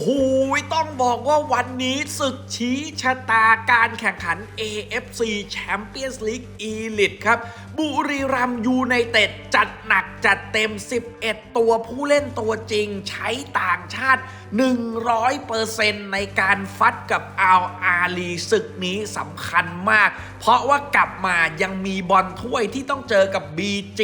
โหต้องบอกว่าวันนี้ศึกชี้ชะตาการแข่งขัน AFC Champions League Elite ครับ บุรีรัมยูไนเต็ดจัดหนักจัดเต็ม 11 ตัวผู้เล่นตัวจริงใช้ต่างชาติ 100%ในการฟัดกับอัลอาลีศึกนี้สำคัญมาก เพราะว่ากลับมายังมีบอลถ้วยที่ต้องเจอกับ BG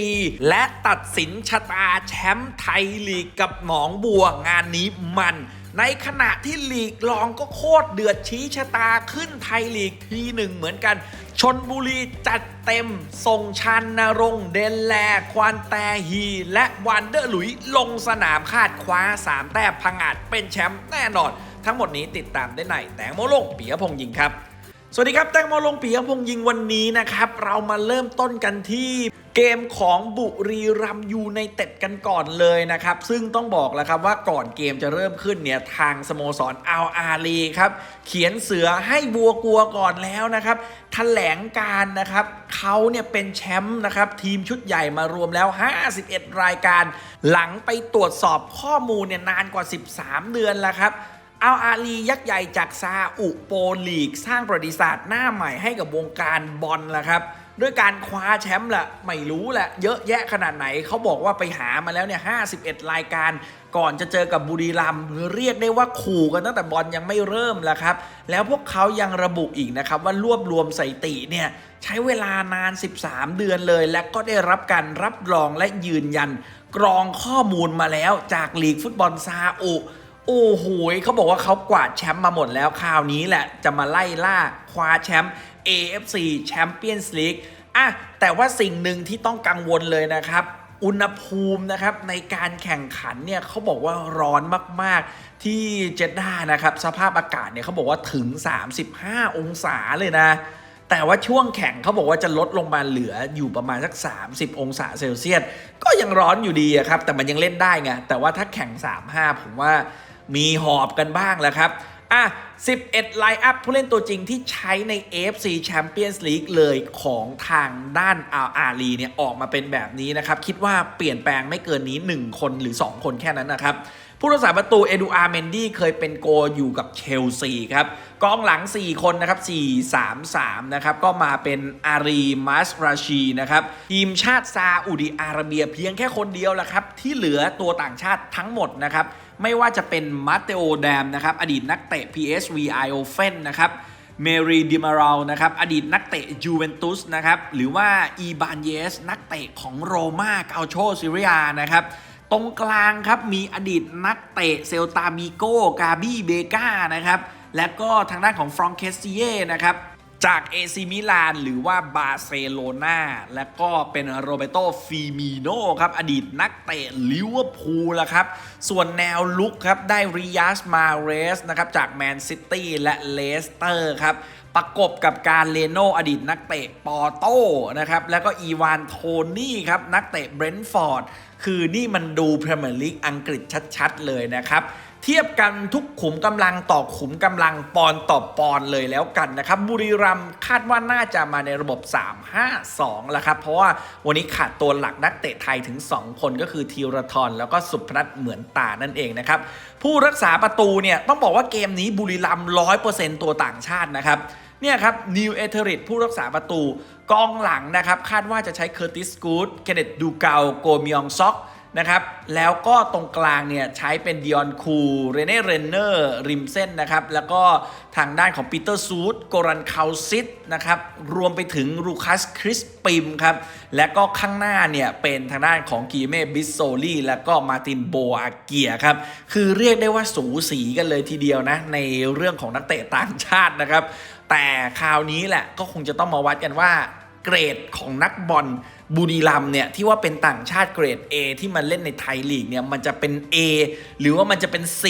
และตัดสินชะตาแชมป์ไทยลีกกับหนองบัวงานนี้มัน ในขณะที่ลีกรองก็โคตรเดือดชี้ชะตาขึ้นไทยลีกทีหนึ่งเหมือนกัน ชนบุรีจัดเต็มส่งชันนรงเดนแล ควานแตฮี และวันเดอร์หลุยลงสนามคาดคว้า 3 แต้มพังอาจเป็นแชมป์แน่นอน ทั้งหมดนี้ติดตามได้ในแตงโมลงปียพงษ์ยิงครับ สวัสดีครับ แตงโมลงปียพงษ์ยิงวันนี้นะครับ เรามาเริ่มต้นกันที่เกมของบุรีรัมย์ยูในเต็ดกันก่อนเลยนะครับ ซึ่งต้องบอกแล้วครับว่าก่อนเกมจะเริ่มขึ้นเนี่ย ทางสโมสรอัลอาลีครับ เขียนเสือให้บัวกลัวก่อนแล้วนะครับแถลงการนะครับเขาเนี่ยเป็นแชมป์นะครับ ทีมชุดใหญ่มารวมแล้ว 51 รายการ หลังไปตรวจสอบข้อมูลเนี่ยนานกว่า 13 เดือนแล้วครับ เอาอาลียักษ์ใหญ่จากซาอุโปลีก สร้างประวัติศาสตร์หน้าใหม่ให้กับวงการบอลละครับ ด้วยการคว้าแชมป์ละไม่รู้แหละเยอะแยะขนาดไหนเขาบอกว่าไปหามาแล้วเนี่ย51 รายการ ก่อนจะเจอกับบุรีรัมย์เรียกได้ว่าขู่กันตั้งแต่บอลยังไม่เริ่มแล้วครับ แล้วพวกเขายังระบุอีกนะครับว่ารวบรวมสถิติเนี่ยใช้เวลานาน 13 เดือนเลย และก็ได้รับการรับรองและยืนยัน กรองข้อมูลมาแล้วจากลีกฟุตบอลซาอุ โอ้โหเขาบอกว่าเขากวาดแชมป์มาหมดแล้วคราวนี้แหละจะมาไล่ล่าคว้าแชมป์ AFC Champions League อะแต่ว่าสิ่งหนึ่งที่ต้องกังวลเลยนะครับ อุณหภูมินะครับในการแข่งขันเนี่ยเขาบอกว่าร้อนมากๆที่เจด้านะครับ สภาพอากาศเนี่ยเขาบอกว่าถึง 35 องศาเลยนะ แต่ว่าช่วงแข่งเขาบอกว่าจะลดลงมาเหลืออยู่ประมาณสัก 30 องศาเซลเซียสก็ยังร้อนอยู่ดีครับแต่มันยังเล่นได้ไงแต่ว่าถ้าแข่ง 3-5 ผมว่า มีหอบกันบ้างแล้วครับอะ 11 ไลน์อัพผู้เล่นตัวจริงที่ใช้ใน AFC Champions League เลยของทางด้านอาอารีเนี่ย ออกมาเป็นแบบนี้นะครับ คิดว่าเปลี่ยนแปลงไม่เกินนี้ 1 คนหรือ 2 คนแค่นั้นนะครับ ผู้รักษาประตูเอดูอาร์เมนดี้เคยเป็นโกอยู่กับเชลซีครับกองหลัง 4 คนนะครับ 4-3-3 นะครับ ก็มาเป็นอารีมัสราชีนะครับ ทีมชาติซาอุดิอาระเบียเพียงแค่คนเดียวละครับ ที่เหลือตัวต่างชาติทั้งหมดนะครับ ไม่ว่าจะเป็นมาเตโอแดมนะครับ อดีตนักเตะ PSV i o f e n นะครับเมรีดิมาราลนะครับ อดีตนักเตะยูเวนตุสนะครับ หรือว่าอีบานเยส นักเตะของโรมาเกาโชซิเรียนะครับ ตรงกลางครับมีอดีตนักเตะเซลตามิโกกาบี้เบกานะครับ และก็ทางด้านของฟรองเคสเซียนะครับ จากเอซิมิลานหรือว่าบาร์เซโลนาและก็เป็นโรเบโตฟีมิโนครับ อดีตนักเตะลิเวอร์พูลละครับ ส่วนแนวลุกครับ ได้ริยัสมาเรสนะครับจากแมนซิตี้และเลสเตอร์ครับประกบกับการเลโนอดีตนักเตะปอโต้นะครับ แล้วก็อีวานโทนี่ครับ นักเตะเบรนท์ฟอร์ด คือนี่มันดูพรีเมียร์ลีกอังกฤษชัด ๆ เลยนะครับ เทียบกันทุกขุมกำลังต่อขุมกำลังปอนต่อปอนเลยแล้วกันนะครับบุรีรัมคาดว่าน่าจะมาในระบบ 3-5-2แล้วครับ เพราะว่าวันนี้ขาดตัวหลักนักเตะไทยถึง 2 คนก็คือธีรทรแล้วก็สุพนัทเหมือนตานั่นเองนะครับ ผู้รักษาประตูเนี่ยต้องบอกว่าเกมนี้บุรีรัมย์100%ตัวต่างชาตินะครับเนี่ยครับนิวเอเทริตผู้รักษาประตูกองหลังนะครับ คาดว่าจะใช้เคอร์ติสกูดเคนเนตดูเกาโกมิยองซ็อก นะครับ แล้วก็ตรงกลางเนี่ยใช้เป็นดิออนคูเรเน่เรนเนอร์ริมเส้นนะครับ แล้วก็ทางด้านของปีเตอร์ซูดโกรันคาซิตนะครับ รวมไปถึงลูคัสคริสปิมครับ และก็ข้างหน้าเนี่ยเป็นทางด้านของกีเม่บิสโซลีแล้วก็มาตินโบอาเกียครับ คือเรียกได้ว่าสูสีกันเลยทีเดียวนะ ในเรื่องของนักเตะต่างชาตินะครับ แต่คราวนี้แหละก็คงจะต้องมาวัดกันว่า เกรดของนักบอลบุรีรัมเนี่ยที่ว่าเป็นต่างชาติเกรด A ที่มันเล่นในไทยลีกเนี่ยมันจะเป็น A หรือว่ามันจะเป็น C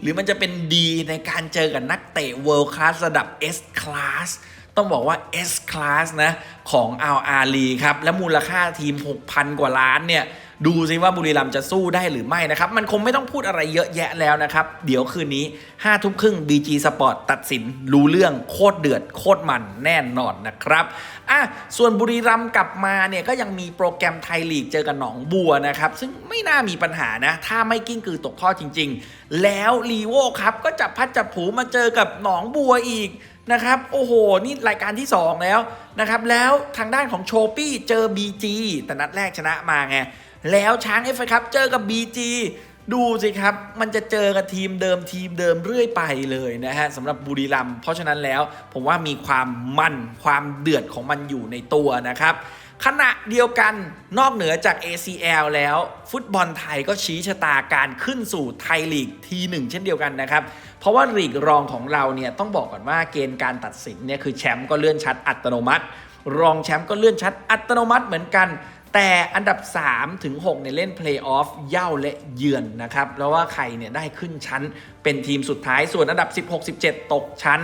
หรือมันจะเป็น D ในการเจอกับนักเตะ World Class ระดับ S Class ต้องบอกว่า S Class นะของ LR ลีครับ และมูลค่าทีม 6,000 กว่าล้านเนี่ย ดูซิว่าบุรีรัมย์จะสู้ได้หรือไม่นะครับ มันคงไม่ต้องพูดอะไรเยอะแยะแล้วนะครับ เดี๋ยวคืนนี้5้าทุ่มครึ่ง BG Sport ตัดสินรู้เรื่องโคตรเดือดโคตรมันแน่นอนนะครับอะส่วนบุรีรัมย์กลับมาเนี่ยก็ยังมีโปรแกรมไทยลีกเจอกับหนองบัวนะครับ ซึ่งไม่น่ามีปัญหานะ ถ้าไม่กิ้งกือตกท่อจริง ๆ แล้วลีโวครับก็จับพัดจับผูมาเจอกับหนองบัวอีกนะครับโอ้โห นี่รายการที่ 2 แล้วนะครับ แล้วทางด้านของโชปี้เจอ BG แต่นัดแรกชนะมาไง แล้วช้างเอฟครับเจอกับ BG ดูสิครับ มันจะเจอกับทีมเดิมทีมเดิมเรื่อยไปเลยนะฮะสำหรับบุรีรัมเพราะฉะนั้นแล้วผมว่ามีความมันความเดือดของมันอยู่ในตัวนะครับ ขณะเดียวกันนอกเหนือจาก ACL แล้ว ฟุตบอลไทยก็ชี้ชะตาการขึ้นสู่ไทยลีกทีหนึ่งเช่นเดียวกันนะครับ เพราะว่าลีกรองของเราเนี่ยต้องบอกก่อนว่าเกณฑ์การตัดสินเนี่ยคือแชมป์ก็เลื่อนชัดอัตโนมัติ รองแชมป์ก็เลื่อนชัดอัตโนมัติเหมือนกัน แต่อันดับ 3 ถึง6เนี่ยเล่นเพลย์ออฟเย่าและเยือนนะครับ แล้วว่าใครเนี่ยได้ขึ้นชั้นเป็นทีมสุดท้ายส่วนอันดับ 16-17 ตกชั้น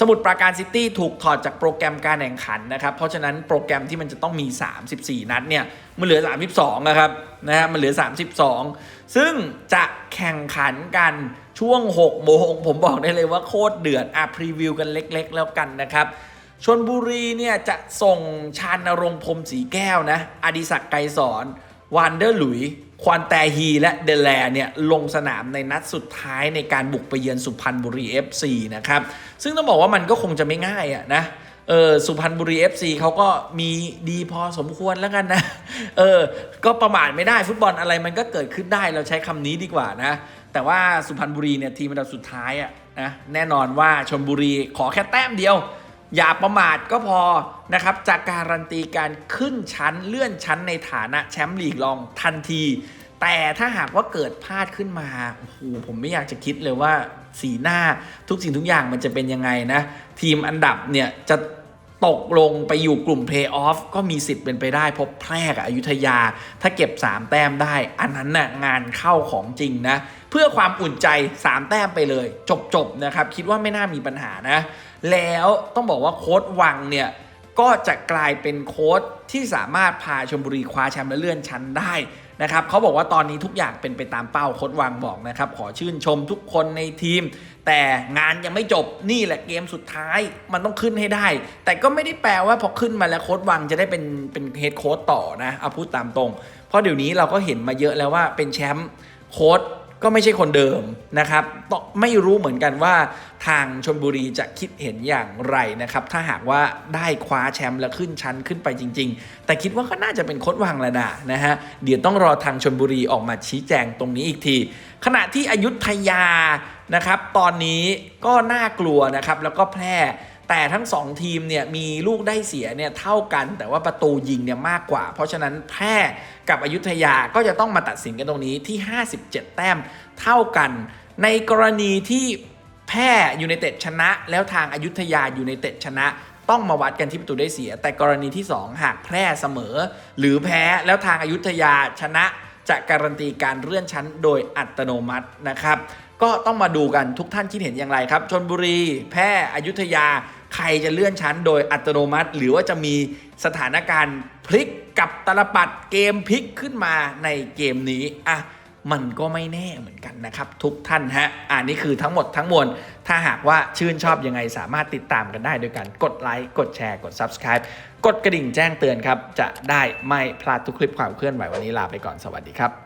สมุทรปราการซิตี้ถูกถอดจากโปรแกรมการแข่งขันนะครับ เพราะฉะนั้นโปรแกรมที่มันจะต้องมี 34 นัดเนี่ย มันเหลือ 32นะครับนะฮะมันเหลือ 32 ซึ่งจะแข่งขันกันช่วง6โมงผมบอกได้เลยว่าโคตรเดือดอะพรีวิวกันเล็ก ๆ แล้วกันนะครับ ชนบุรีเนี่ยจะส่งชานรงพรมสีแก้วนะอดิศักดิ์ไกรสอนวานเดอร์หลุย ควานแตฮีและเดลแลเนี่ยลงสนามในนัดสุดท้ายในการบุกไปเยือนสุพรรณบุรี FC นะครับ ซึ่งต้องบอกว่ามันก็คงจะไม่ง่ายอะนะเออสุพรรณบุรี FC เขาก็มีดีพอสมควรแล้วกันนะ เออ ก็ประมาทไม่ได้ฟุตบอลอะไรมันก็เกิดขึ้นได้เราใช้คำนี้ดีกว่านะ แต่ว่าสุพรรณบุรีเนี่ยทีมอันดับสุดท้ายอะนะแน่นอนว่าชนบุรีขอแค่แต้มเดียว อย่าประมาทก็พอนะครับจากการันตีการขึ้นชั้นเลื่อนชั้นในฐานะแชมป์ลีกรองทันที แต่ถ้าหากว่าเกิดพลาดขึ้นมาโอ้โหผมไม่อยากจะคิดเลยว่าสีหน้าทุกสิ่งทุกอย่างมันจะเป็นยังไงนะ ทีมอันดับเนี่ยจะตกลงไปอยู่กลุ่มเพลย์ออฟก็มีสิทธิ์เป็นไปได้พบแพรกบอยุธยา ถ้าเก็บ 3 แต้มได้ อันนั้นน่ะงานเข้าของจริงนะ เพื่อความอุ่นใจ 3 แต้มไปเลย จบๆนะครับ คิดว่าไม่น่ามีปัญหานะ แล้วต้องบอกว่าโค้ดวังเนี่ยก็จะกลายเป็นโค้ดที่สามารถพาชมบุรีคว้าแชมป์และเลื่อนชั้นได้นะครับเขาบอกว่าตอนนี้ทุกอย่างเป็นไปตามเป้าโค้ดวังบอกนะครับขอชื่นชมทุกคนในทีม แต่งานยังไม่จบนี่แหละเกมสุดท้ายมันต้องขึ้นให้ได้ แต่ก็ไม่ได้แปลว่าพอขึ้นมาแล้วโค้ดวังจะได้เป็นเป็นเฮดโค้ดต่อนะเอาพูดตามตรง เพราะเดี๋ยวนี้เราก็เห็นมาเยอะแล้วว่าเป็นแชมป์โค้ด ก็ไม่ใช่คนเดิมนะครับไม่รู้เหมือนกันว่าทางชนบุรีจะคิดเห็นอย่างไรนะครับ ถ้าหากว่าได้คว้าแชมป์และขึ้นชั้นขึ้นไปจริง ๆ แต่คิดว่าก็น่าจะเป็นโค้ดวังแล้วนะนะฮะเดี๋ยวต้องรอทางชนบุรีออกมาชี้แจงตรงนี้อีกที ขณะที่อยุธยานะครับ ตอนนี้ก็น่ากลัวนะครับแล้วก็แพร่ แต่ทั้ง 2 ทีมเนี่ยมีลูกได้เสียเนี่ยเท่ากัน แต่ว่าประตูยิงเนี่ยมากกว่า เพราะฉะนั้นแพร่กับอยุธยาก็จะต้องมาตัดสินกันตรงนี้ที่ 57 แต้มเท่ากัน ในกรณีที่แพร่ยูไนเต็ดชนะ แล้วทางอายุทยายูไนเต็ดชนะ ต้องมาวัดกันที่ประตูได้เสีย แต่กรณีที่ 2 หากแพร่เสมอ หรือแพ้แล้วทางอายุทยาชนะ จะการันตีการเลื่อนชั้นโดยอัตโนมัตินะครับก็ต้องมาดูกันทุกท่านคิดเห็นอย่างไรครับชนบุรี แพร่อยุธยา ใครจะเลื่อนชั้นโดยอัตโนมัติ หรือว่าจะมีสถานการณ์พลิกกับตลปัดเกมพลิกขึ้นมาในเกมนี้อะมันก็ไม่แน่เหมือนกันนะครับทุกท่านฮะอ่านี่คือทั้งหมดทั้งมวล ถ้าหากว่าชื่นชอบยังไงสามารถติดตามกันได้โดยการกดไลค์ กดแชร์ กด Subscribe กดกระดิ่งแจ้งเตือนครับ จะได้ไม่พลาดทุกคลิปความเคลื่อนไหววันนี้ลาไปก่อนสวัสดีครับ